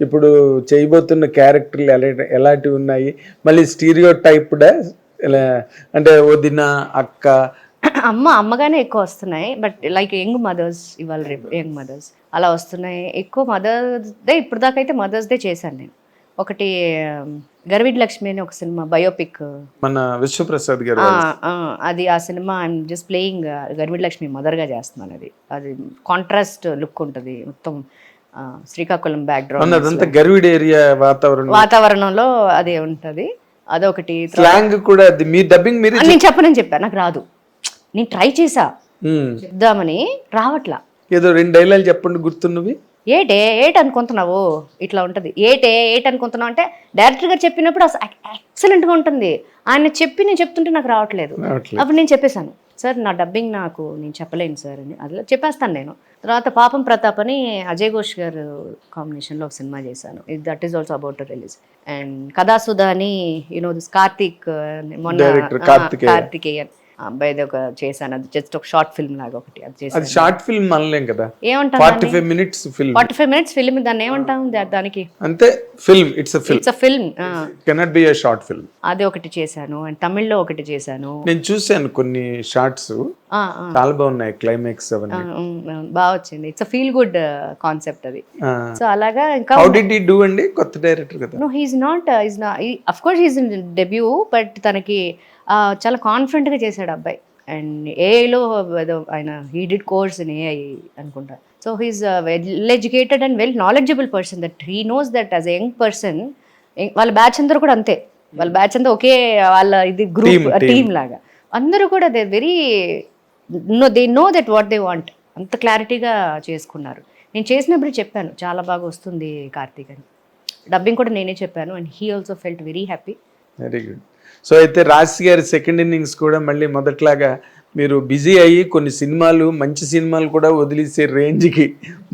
ఇప్పుడు చేయబోతున్న క్యారెక్టర్లు ఎలా ఎలాంటివి ఉన్నాయి? మళ్ళీ స్టీరియో టైప్డా అంటే వదిన అక్క. అమ్మ అమ్మగానే ఎక్కువ వస్తున్నాయి. బట్ లైక్ యంగ్ మదర్స్ ఇవాళ రేపు యంగ్ మదర్స్ అలా వస్తున్నాయి. ఎక్కువ మదర్స్ డే ఇప్పుడు దాకా అయితే మదర్స్ డే చేశాను నేను. ఒకటి గర్విడ్ లక్ష్మి అని ఒక సినిమా బయోపిక్. మన విశ్వప్రసాద్ గారు అది ఆ సినిమా ఐఎమ్ జస్ట్ ప్లేయింగ్ గర్విడ్ లక్ష్మి మదర్గా చేస్తున్నాను అది. అది కాంట్రాస్ట్ లుక్ ఉంటుంది. మొత్తం శ్రీకాకుళం అన్నదంతా గర్విడ్ ఏరియా వాతావరణం. వాతావరణంలో అది ఉంటుంది. అదొకటి. స్లాంగ్ కూడా మీ డబ్బింగ్ మీరు నేను చెప్పనని చెప్పాను నాకు రాదు. నేను ట్రై చేసా. చెప్దామని రావట్లా. ఏదో రెండు డైలాగ్ చెప్పండి గుర్తున్నవి ఏటే ఏట అనుకుంటున్నావు? ఇట్లా ఉంటుంది. ఏటే ఏట అనుకుంటున్నావు అంటే డైరెక్టర్ గారు చెప్పినప్పుడు అసలు ఎక్సలెంట్గా ఉంటుంది. ఆయన చెప్పి నేను చెప్తుంటే నాకు రావట్లేదు. రావట్లేదు. అప్పుడు నేను చెప్పేశాను. సార్ నా డబ్బింగ్ నాకు నేను చెప్పలేను సార్ అని అట్లా చెప్పేస్తాను నేను. తర్వాత పాపం ప్రతాప్ అని అజయ్ ఘోష్ గారు కాంబినేషన్లో ఒక సినిమా చేశాను. That is also about release and Kathasudha అని యూనో దిస్ కార్తీక్ మొన్న. కార్తికేయన్ అబ్బాయిది ఒక చేశాను. అది జస్ట్ ఒక షార్ట్ ఫిల్మ్ లాగా ఒకటి అది అది చేశాను షార్ట్ ఫిల్మ్ అనలేం కదా? ఏమంటాం forty five minutes film forty five minutes film దాన్ని ఏమంటాం దా- దానికి? అంతే film it's film it's a film cannot be a short film అది ఒకటి చేశాను. అండ్ తమిళ్ళో ఒకటి చేశాను. నేను చూశాను కొన్ని షార్ట్స్ చాలా బాగున్నాయి క్లైమాక్స్ అవన్నీ. బాగా వచ్చింది. ఇట్స్ ఫీల్ గుడ్ కాన్సెప్ట్ అది. సో అలాగా ఇంకా హౌ డిడ్ ఈ డూ అండి? కొత్త డైరెక్టర్ కదా. నో హీస్ నాట్ ఈజ్ నా of course he's in debut but తనకి చాలా కాన్ఫిడెంట్గా చేశాడు అబ్బాయి. అండ్ ఏఐలో ఏదో ఆయన he did course in AI అనుకుంటా. So he's well educated and well knowledgeable person that he knows that as young person వాళ్ళ బ్యాచ్ అందరూ కూడా అంతే. వాళ్ళ బ్యాచ్ అంతా ఒకే వాళ్ళ ఇది గ్రూప్. టీమ్ లాగా. అందరూ కూడా they very know they know that what they want అంత క్లారిటీగా చేసుకున్నారు. నేను చేసినప్పుడు చెప్పాను చాలా బాగా వస్తుంది కార్తీక్ అని. డబ్బింగ్ కూడా నేనే చెప్పాను and he also felt very happy very good so అయితే రాశి గారి సెకండ్ ఇన్నింగ్స్ కూడా మళ్ళీ మొదట్లాగా మీరు బిజీ అయ్యి కొన్ని సినిమాలు మంచి సినిమాలు కూడా వదిలేసే రేంజ్కి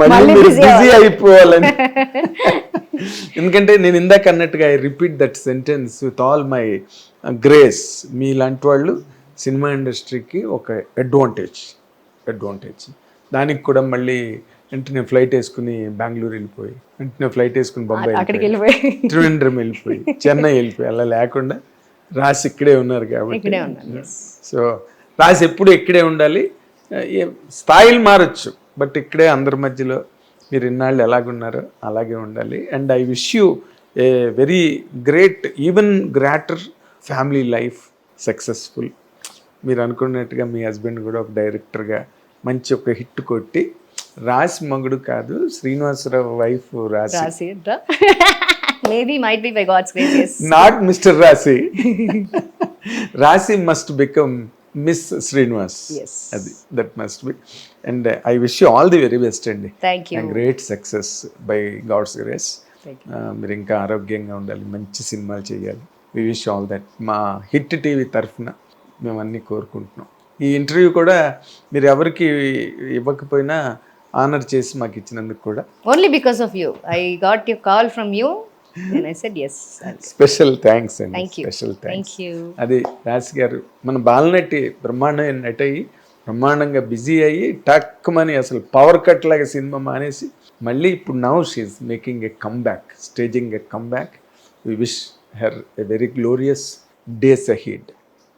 మళ్ళీ మీరు బిజీ అయిపోవాలని. ఎందుకంటే నేను ఇందాక అన్నట్టుగా I repeat that sentence with all my grace మీలాంటి వాళ్ళు సినిమా ఇండస్ట్రీకి ఒక అడ్వాంటేజ్ అడ్వాంటేజ్. దానికి కూడా మళ్ళీ వెంటనే ఫ్లైట్ వేసుకుని బెంగళూరు వెళ్ళిపోయి వెంటనే ఫ్లైట్ వేసుకుని బొంబాయి వెళ్ళిపోయి, త్రివేంద్రం వెళ్ళిపోయి చెన్నై వెళ్ళిపోయి అలా లేకుండా రాసి ఇక్కడే ఉన్నారు కాబట్టి. సో రాసి ఎప్పుడు ఇక్కడే ఉండాలి. స్థాయిలు మారచ్చు బట్ ఇక్కడే అందరి మధ్యలో మీరు ఇన్నాళ్ళు ఎలాగున్నారో అలాగే ఉండాలి. And I wish you a very great even greater family life successful. మీరు అనుకున్నట్టుగా మీ హస్బెండ్ కూడా ఒక డైరెక్టర్గా మంచి ఒక హిట్ కొట్టి రాసి మగుడు కాదు Srinivasarao wife Raasi Raasi maybe might be by God's grace not mister Raasi Raasi must become miss Srinivas. అది that must be and I wish you all the very best అండి great success by God's grace మీరు ఇంకా ఆరోగ్యంగా ఉండాలి మంచి సినిమాలు చేయాలి. We wish all that మా హిట్ టీవీ తరఫున మేము అన్నీ కోరుకుంటున్నాం. ఈ ఇంటర్వ్యూ కూడా మీరు ఎవరికి ఇవ్వకపోయినా ఆనర్ చేసి మాకు ఇచ్చినందుకు కూడా. Only because of you I got you call from you special thanks అండి. స్పెషల్ థ్యాంక్స్ అది రాసి గారు మన బాలనటి బ్రహ్మాండమైన నటి అయ్యి బ్రహ్మాండంగా బిజీ అయ్యి టక్కుమని అసలు పవర్ కట్ లాగా సినిమా మానేసి మళ్ళీ ఇప్పుడు now she's making a comeback staging a comeback we wish her a very glorious days ahead